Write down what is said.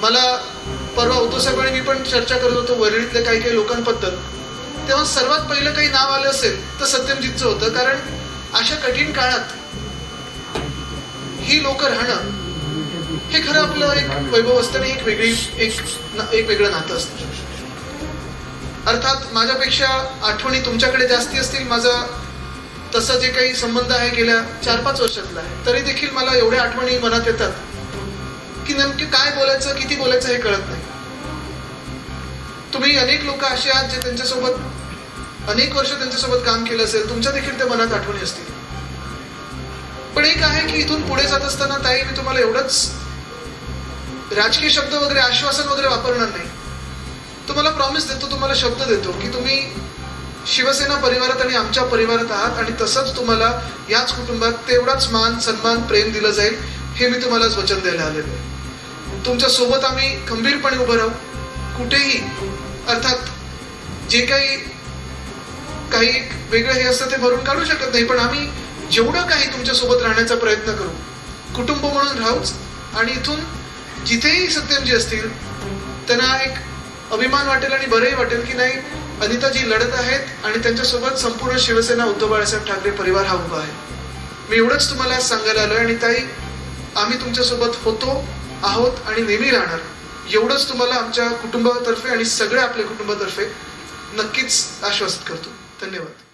मला परवा होतो सकाळी मी पण चर्चा करत होतो वरळीतल्या काही काही लोकांबद्दल. तेव्हा सर्वात पहिलं काही नाव आलं असेल तर सत्यमजितचं होतं. कारण अशा कठीण काळात ही लोक राहणं हे खरं आपलं एक वैभव असतं आणि एक वेगळी एक एक वेगळं नातं असतं. अर्थात माझ्यापेक्षा आठवणी तुमच्याकडे जास्ती असतील. माझा तसा जे काही संबंध आहे गेल्या चार पाच वर्षातला आहे तरी देखील मला एवढ्या आठवणी मनात येतात. की नेमकं काय बोलायचं किती बोलायचं हे कळत नाही. तुम्ही अनेक लोक असे आहात जे त्यांच्यासोबत अनेक वर्ष त्यांच्यासोबत काम केलं असेल तुमच्या देखील त्या मनात आठवणी असतील. पण एक आहे की इथून पुढे जात असताना ताई मी तुम्हाला एवढंच राजकीय शब्द वगैरे आश्वासन वगैरे वापरणार नाही. तुम्हाला प्रॉमिस देतो तुम्हाला शब्द देतो की तुम्ही शिवसेना परिवारात आणि आमच्या परिवारात आहात आणि तसंच तुम्हाला याच कुटुंबात तेवढाच मान सन्मान प्रेम दिलं जाईल हे मी तुम्हाला वचन द्यायला आलेलो आहे. तुमच्यासोबत आम्ही खंबीरपणे उभं राहू. कुठेही अर्थात जे काही काही एक वेगळं हे असतं ते भरून काढू शकत नाही पण आम्ही जेवढं काही तुमच्यासोबत राहण्याचा प्रयत्न करू कुटुंब म्हणून राहूच आणि इथून जिथेही सत्यमजी असतील त्यांना एक अभिमान वाटेल आणि बरंही वाटेल की नाही अनिताजी लढत आहेत आणि त्यांच्यासोबत संपूर्ण शिवसेना उद्धव बाळासाहेब ठाकरे परिवार हा उभा आहे. मी एवढंच तुम्हाला सांगायला आलोय आणि ताई आम्ही तुमच्यासोबत होतो. आहोत आणि नेहमी राहणार. एवढंच तुम्हाला आमच्या कुटुंबातर्फे आणि सगळ्या आपल्या कुटुंबातर्फे नक्कीच आश्वासित करतो. धन्यवाद.